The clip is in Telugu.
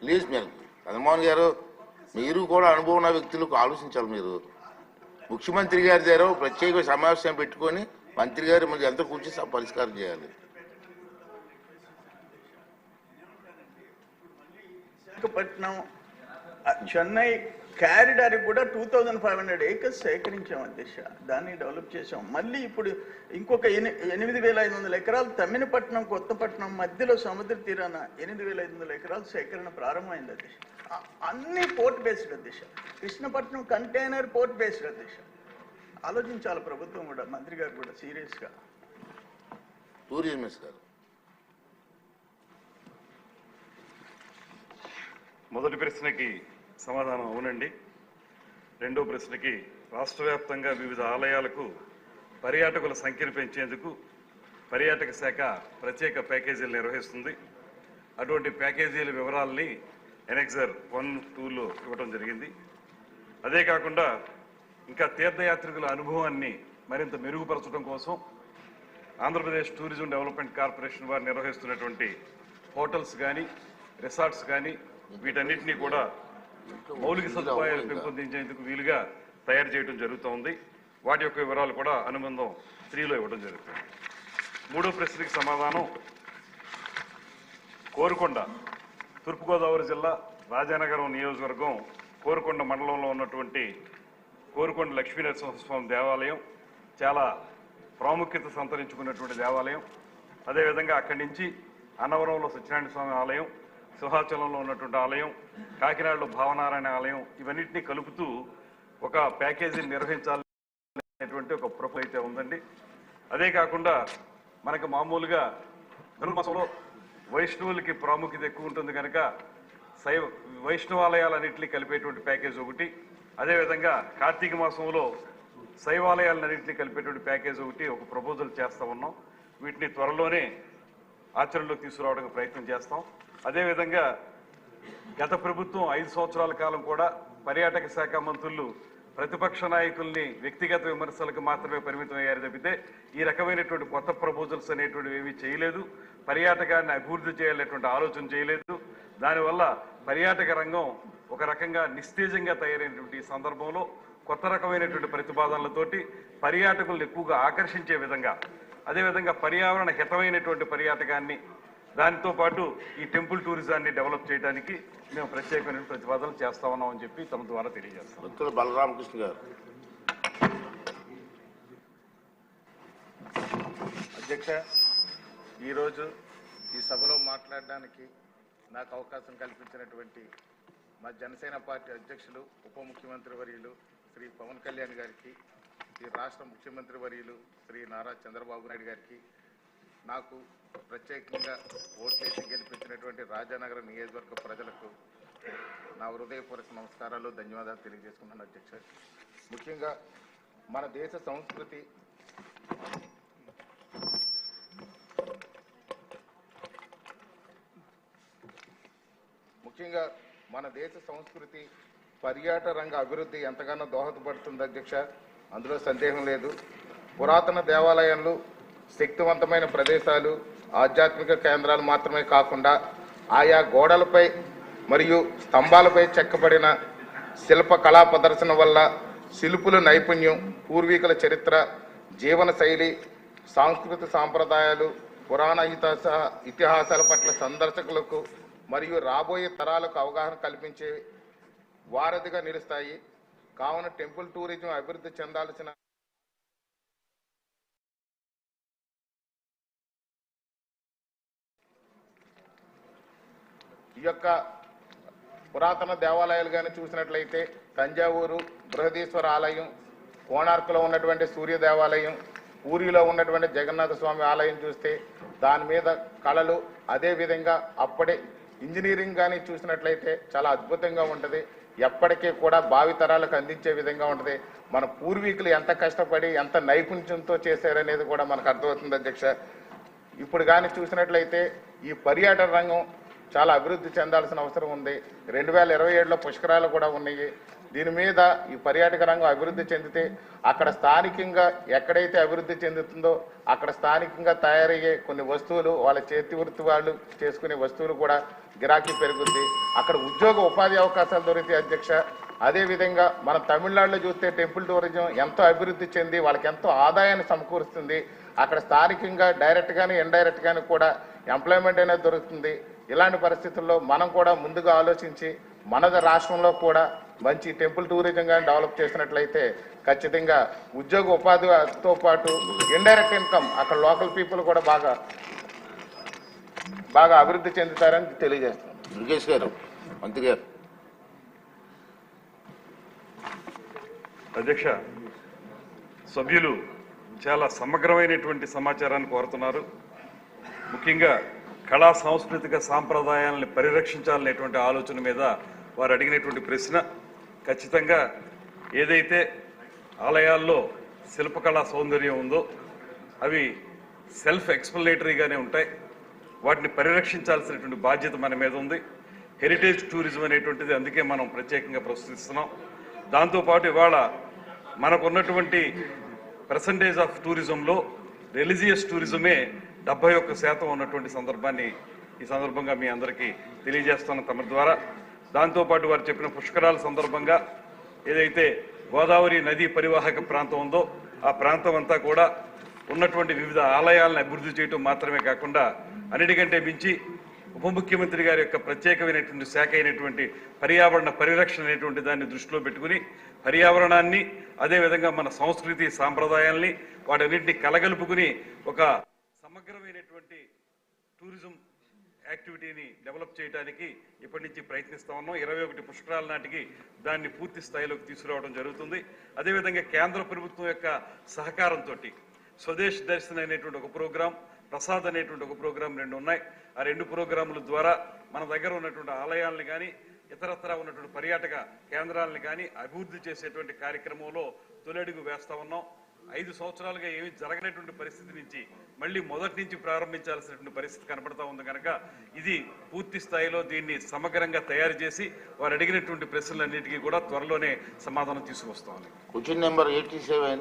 ప్లీజ్ మీరు చంద్రమోహన్ గారు మీరు కూడా అనుభవం ఉన్న వ్యక్తులకు ఆలోచించాలి మీరు. ముఖ్యమంత్రి గారి దగ్గర ప్రత్యేక సమావేశం పెట్టుకొని మంత్రి గారు మరి ఎంత కూర్చి పరిష్కారం చేయాలి. విశాఖపట్నం చెన్నై క్యారిడార్ కూడా two thousand five hundred acres సేకరించాం అధ్యక్ష. దాన్ని డెవలప్ చేసాం మళ్ళీ ఇప్పుడు ఇంకొక ఎనిమిది వేల ఐదు వందల ఎకరాలు తమ్మినపట్నం కొత్తపట్నం మధ్యలో సముద్ర తీరాన ఎనిమిది వేల ఐదు వందల ఎకరాలు సేకరణ ప్రారంభమైంది అధ్యక్ష. అన్ని పోర్ట్ బేస్డ్ అధ్యక్ష. కృష్ణపట్నం కంటైనర్ పోర్ట్ బేస్డ్ అధ్యక్ష. ఆలోచించాలి ప్రభుత్వం కూడా మంత్రి గారు కూడా సీరియస్గా. టూరిజం మినిస్టర్ గారు. మొదటి ప్రశ్నకి సమాధానం అవునండి. రెండో ప్రశ్నకి రాష్ట్ర వ్యాప్తంగా వివిధ ఆలయాలకు పర్యాటకుల సంఖ్యను పెంచేందుకు పర్యాటక శాఖ ప్రత్యేక ప్యాకేజీలు నిర్వహిస్తుంది. అటువంటి ప్యాకేజీల వివరాల్ని ఎనెక్సర్ వన్ టూలో ఇవ్వడం జరిగింది. అదే కాకుండా ఇంకా తీర్థయాత్రికుల అనుభవాన్ని మరింత మెరుగుపరచడం కోసం ఆంధ్రప్రదేశ్ టూరిజం డెవలప్మెంట్ కార్పొరేషన్ వారు నిర్వహిస్తున్నటువంటి హోటల్స్ కానీ రిసార్ట్స్ కానీ వీటన్నిటినీ కూడా మౌలిక సదుపాయాలు పెంపొందించేందుకు వీలుగా తయారు చేయడం జరుగుతోంది. వాటి యొక్క వివరాలు కూడా అనుబంధం త్రీలో ఇవ్వడం జరుగుతుంది. మూడో ప్రశ్నకి సమాధానం. కోరుకొండ తూర్పుగోదావరి జిల్లా రాజానగరం నియోజకవర్గం కోరుకొండ మండలంలో ఉన్నటువంటి కోరుకొండ లక్ష్మీనరసింహస్వామి దేవాలయం చాలా ప్రాముఖ్యత సంతరించుకున్నటువంటి దేవాలయం. అదేవిధంగా అక్కడి నుంచి అన్నవరంలో సత్యనారాయణ స్వామి ఆలయం సింహాచలంలో ఉన్నటువంటి ఆలయం కాకినాడలో భావనారాయణ ఆలయం ఇవన్నింటినీ కలుపుతూ ఒక ప్యాకేజీని నిర్వహించాలనేటువంటి ఒక ప్రొఫైల్ అయితే ఉందండి. అదే కాకుండా మనకు మామూలుగా ధనుర్మాసంలో వైష్ణవులకి ప్రాముఖ్యత ఎక్కువ ఉంటుంది కనుక శైవ వైష్ణవాలయాలన్నింటినీ కలిపేటువంటి ప్యాకేజ్ ఒకటి. అదేవిధంగా కార్తీక మాసంలో శైవాలయాలన్నింటినీ కలిపేటువంటి ప్యాకేజ్ ఒకటి ఒక ప్రపోజల్ చేస్తూ ఉన్నాం. వీటిని త్వరలోనే ఆచరణలోకి తీసుకురావడానికి ప్రయత్నం చేస్తాం. అదేవిధంగా గత ప్రభుత్వం ఐదు సంవత్సరాల కాలం కూడా పర్యాటక శాఖ మంత్రులు ప్రతిపక్ష నాయకుల్ని వ్యక్తిగత విమర్శలకు మాత్రమే పరిమితం అయ్యారు తప్పితే ఈ రకమైనటువంటి కొత్త ప్రపోజల్స్ అనేటువంటివి ఏమీ చేయలేదు. పర్యాటకాన్ని అభివృద్ధి చేయాలనేటువంటి ఆలోచన చేయలేదు. దానివల్ల పర్యాటక రంగం ఒక రకంగా నిస్తేజంగా తయారైనటువంటి ఈ సందర్భంలో కొత్త రకమైనటువంటి ప్రతిపాదనలతోటి పర్యాటకులను ఎక్కువగా ఆకర్షించే విధంగా అదేవిధంగా పర్యావరణ హితమైనటువంటి పర్యాటకాన్ని దానితో పాటు ఈ టెంపుల్ టూరిజాన్ని డెవలప్ చేయడానికి మేము ప్రత్యేకమైన ప్రతిపాదనలు చేస్తా ఉన్నామని చెప్పి తమ ద్వారా తెలియజేస్తాం. బలరామకృష్ణ గారు. అధ్యక్ష ఈరోజు ఈ సభలో మాట్లాడడానికి నాకు అవకాశం కల్పించినటువంటి మా జనసేన పార్టీ అధ్యక్షులు ఉప ముఖ్యమంత్రి వర్యులు శ్రీ పవన్ కళ్యాణ్ గారికి ఈ రాష్ట్ర ముఖ్యమంత్రి వర్యులు శ్రీ నారా చంద్రబాబు నాయుడు గారికి నాకు ప్రత్యేకంగా ఓట్లేసి గెలిపించినటువంటి రాజానగరం నియోజకవర్గ ప్రజలకు నా హృదయపూర్వక నమస్కారాలు ధన్యవాదాలు తెలియజేసుకున్నాను అధ్యక్ష. ముఖ్యంగా మన దేశ సంస్కృతి ముఖ్యంగా మన దేశ సంస్కృతి పర్యాటక రంగ అభివృద్ధి ఎంతగానో దోహదపడుతుంది అధ్యక్ష. అందులో సందేహం లేదు. పురాతన దేవాలయాలు శక్తివంతమైన ప్రదేశాలు ఆధ్యాత్మిక కేంద్రాలు మాత్రమే కాకుండా ఆయా గోడలపై మరియు స్తంభాలపై చెక్కబడిన శిల్ప కళా ప్రదర్శన వల్ల శిల్పుల నైపుణ్యం పూర్వీకుల చరిత్ర జీవన శైలి సాంస్కృతిక సాంప్రదాయాలు పురాణ ఇతిహాస ఇతిహాసాల పట్ల సందర్శకులకు మరియు రాబోయే తరాలకు అవగాహన కల్పించే వారధిగా నిలుస్తాయి. కావున టెంపుల్ టూరిజం అభివృద్ధి చెందాల్సిన ఈ యొక్క పురాతన దేవాలయాలు కానీ చూసినట్లయితే తంజావూరు బృహదీశ్వర ఆలయం కోణార్కులో ఉన్నటువంటి సూర్య దేవాలయం ఊరిలో ఉన్నటువంటి జగన్నాథ స్వామి ఆలయం చూస్తే దాని మీద కళలు అదే విధంగా అప్పుడే ఇంజనీరింగ్ కానీ చూసినట్లయితే చాలా అద్భుతంగా ఉంటుంది. ఎప్పటికీ కూడా భావితరాలకు అందించే విధంగా ఉంటుంది. మన పూర్వీకులు ఎంత కష్టపడి ఎంత నైపుణ్యంతో చేశారనేది కూడా మనకు అర్థమవుతుంది అధ్యక్ష. ఇప్పుడు కానీ చూసినట్లయితే ఈ పర్యాటక రంగం చాలా అభివృద్ధి చెందాల్సిన అవసరం ఉంది. రెండు వేల ఇరవై ఏడులో పుష్కరాలు కూడా ఉన్నాయి. దీని మీద ఈ పర్యాటక రంగం అభివృద్ధి చెందితే అక్కడ స్థానికంగా ఎక్కడైతే అభివృద్ధి చెందుతుందో అక్కడ స్థానికంగా తయారయ్యే కొన్ని వస్తువులు వాళ్ళ చేతి వృత్తి వాళ్ళు చేసుకునే వస్తువులు కూడా గిరాకీ పెరుగుద్ది. అక్కడ ఉద్యోగ ఉపాధి అవకాశాలు దొరికితే అధ్యక్ష అదేవిధంగా మనం తమిళనాడులో చూస్తే టెంపుల్ టూరిజం ఎంతో అభివృద్ధి చెంది వాళ్ళకి ఎంతో ఆదాయాన్ని సమకూరుస్తుంది. అక్కడ స్థానికంగా డైరెక్ట్ గానీ ఇండైరెక్ట్ కూడా ఎంప్లాయ్మెంట్ అనేది దొరుకుతుంది. ఇలాంటి పరిస్థితుల్లో మనం కూడా ముందుగా ఆలోచించి మన రాష్ట్రంలో కూడా మంచి టెంపుల్ టూరిజం కానీ డెవలప్ చేసినట్లయితే ఖచ్చితంగా ఉద్యోగ ఉపాధితో పాటు ఇండైరెక్ట్ ఇన్కమ్ అక్కడ లోకల్ పీపుల్ కూడా బాగా బాగా అభివృద్ధి చెందుతారని తెలియజేస్తున్నాం. దుర్గేష్ గారు మంత్రి గారు. అధ్యక్ష సభ్యులు చాలా సమగ్రమైనటువంటి సమాచారాన్ని కోరుతున్నారు. ముఖ్యంగా కళా సాంస్కృతిక సాంప్రదాయాలను పరిరక్షించాలనేటువంటి ఆలోచన మీద వారు అడిగినటువంటి ప్రశ్న ఖచ్చితంగా ఏదైతే ఆలయాల్లో శిల్పకళా సౌందర్యం ఉందో అవి సెల్ఫ్ ఎక్స్ప్లనేటరీగానే ఉంటాయి. వాటిని పరిరక్షించాల్సినటువంటి బాధ్యత మన మీద ఉంది. హెరిటేజ్ టూరిజం అనేటువంటిది అందుకే మనం ప్రత్యేకంగా ప్రస్తుతిస్తున్నాం. దాంతోపాటు ఇవాళ మనకున్నటువంటి పర్సంటేజ్ ఆఫ్ టూరిజంలో రిలీజియస్ టూరిజమే డెబ్బై ఒక్క శాతం ఉన్నటువంటి సందర్భాన్ని ఈ సందర్భంగా మీ అందరికీ తెలియజేస్తున్న తమ ద్వారా. దాంతోపాటు వారు చెప్పిన పుష్కరాల సందర్భంగా ఏదైతే గోదావరి నదీ పరివాహక ప్రాంతం ఉందో ఆ ప్రాంతం అంతా కూడా ఉన్నటువంటి వివిధ ఆలయాలను అభివృద్ధి చేయటం మాత్రమే కాకుండా అన్నిటికంటే మించి ఉప ముఖ్యమంత్రి గారి యొక్క ప్రత్యేకమైనటువంటి శాఖ అయినటువంటి పర్యావరణ పరిరక్షణ అనేటువంటి దాన్ని దృష్టిలో పెట్టుకుని పర్యావరణాన్ని అదేవిధంగా మన సంస్కృతి సాంప్రదాయాల్ని వాటన్నింటినీ కలగలుపుకుని ఒక సమగ్రమైనటువంటి టూరిజం యాక్టివిటీని డెవలప్ చేయడానికి ఇప్పటి నుంచి ప్రయత్నిస్తా ఉన్నాం. ఇరవై ఒకటి పుష్కరాల నాటికి దాన్ని పూర్తి స్థాయిలోకి తీసుకురావడం జరుగుతుంది. అదేవిధంగా కేంద్ర ప్రభుత్వం యొక్క సహకారంతో స్వదేశ్ దర్శన్ అనేటువంటి ఒక ప్రోగ్రాం ప్రసాద్ అనేటువంటి ఒక ప్రోగ్రాం రెండు ఉన్నాయి. ఆ రెండు ప్రోగ్రాముల ద్వారా మన దగ్గర ఉన్నటువంటి ఆలయాలను కానీ ఇతరత్ర ఉన్నటువంటి పర్యాటక కేంద్రాలను కానీ అభివృద్ధి చేసేటువంటి కార్యక్రమంలో తొలడుగు వేస్తా ఉన్నాం. ఐదు సంవత్సరాలుగా ఏమీ జరగనటువంటి పరిస్థితి నుంచి మళ్ళీ మొదటి నుంచి ప్రారంభించాల్సినటువంటి పరిస్థితి కనపడతా ఉంది కనుక ఇది పూర్తి స్థాయిలో దీన్ని సమగ్రంగా తయారు చేసి వారు అడిగినటువంటి ప్రశ్నలన్నిటికీ కూడా త్వరలోనే సమాధానం తీసుకొస్తామని క్వశ్చన్ నెంబర్ ఎయిటీ సెవెన్